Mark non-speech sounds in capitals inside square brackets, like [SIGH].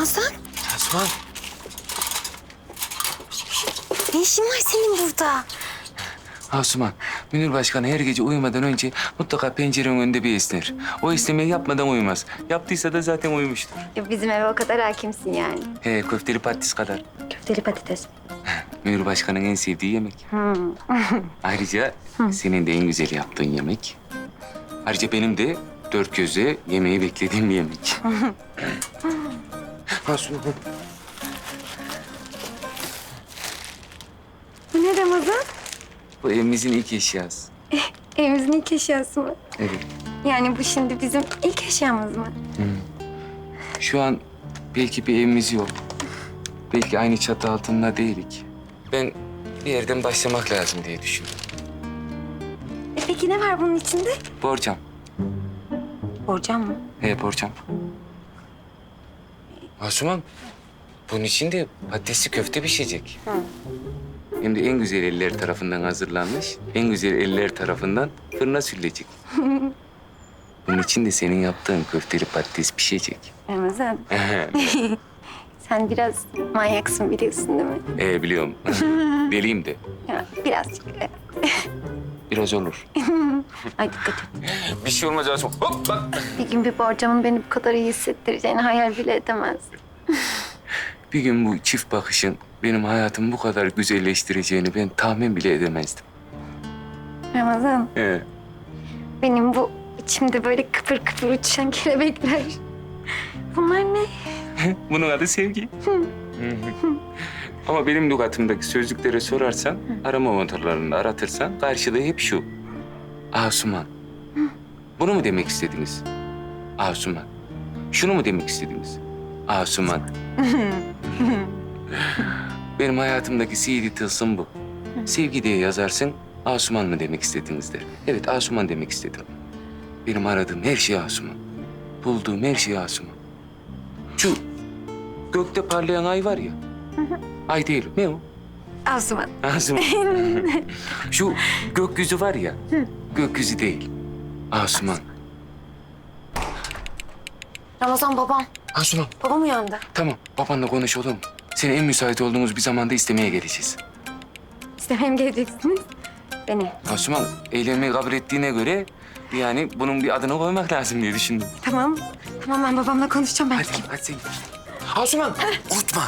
Ramazan, Asuman. ne işin var senin burada? Asuman, Münir Başkan her gece uyumadan önce mutlaka pencerenin önünde bir esner. O esnemeyi yapmadan uyumaz. Yaptıysa da zaten uyumuştur. Bizim eve o kadar hakimsin yani. He, köfteli patates kadar. Köfteli patates. [LAUGHS] Münir Başkan'ın en sevdiği yemek. [LAUGHS] Ayrıca senin de en güzel yaptığın yemek. Ayrıca benim de dört gözle yemeği beklediğim bir yemek. [LAUGHS] Asuman. Bu ne Ramazan? Bu evimizin ilk eşyası. Evimizin ilk eşyası mı? Evet. Yani bu şimdi bizim ilk eşyamız mı? Şu an belki bir evimiz yok. Belki aynı çatı altında değilik. Ben bir yerden başlamak lazım diye düşündüm. E peki ne var bunun içinde? Borcam. Borcam mı? He borcam. Asuman, bunun içinde patatesli köfte pişecek. Hem de en güzel eller tarafından hazırlanmış, en güzel eller tarafından fırına sürülecek. [LAUGHS] bunun içinde senin yaptığın köfteli patates pişecek. Ramazan, [LAUGHS] sen biraz manyaksın biliyorsun değil mi? ee, biliyorum. [LAUGHS] Deliyim de. Ya, birazcık. evet. Biraz olur. Ay dikkat et. Bir şey olmaz Asuman. Hop bak. Bir gün bir borcamın beni bu kadar iyi hissettireceğini hayal bile edemezdim. [LAUGHS] Bir gün bu çift bakışın benim hayatımı bu kadar güzelleştireceğini ben tahmin bile edemezdim. Ramazan, He. benim bu içimde böyle kıpır kıpır uçuşan kelebekler. Bunlar ne? [LAUGHS] Bunun adı sevgi. Ama benim lügatımdaki sözlüklere sorarsan, arama motorlarında aratırsan karşılığı hep şu. Asuman. Bunu mu demek istediniz? Asuman. Şunu mu demek istediniz? Asuman. benim hayatımdaki sihirli tılsım bu. Sevgi diye yazarsın, Asuman mı demek istediniz der. Evet, Asuman demek istedim. Benim aradığım her şey Asuman. Bulduğum her şey Asuman. Şu gökte parlayan ay var ya. Ay değil, ne o? Asuman. Asuman. [LAUGHS] Şu gökyüzü var ya. Gökyüzü değil. Asuman. Ramazan babam. Asuman. Babam uyandı. Tamam, babanla konuşalım. Seni en müsait olduğumuz bir zamanda istemeye geleceğiz. İstemeye mi geleceksiniz? Beni. Asuman, eğlenmeyi kabul ettiğine göre yani bunun bir adını koymak lazım diye düşündüm. Tamam. Tamam ben babamla konuşacağım ben. Hadi, hadi sen. Asuman, unutma.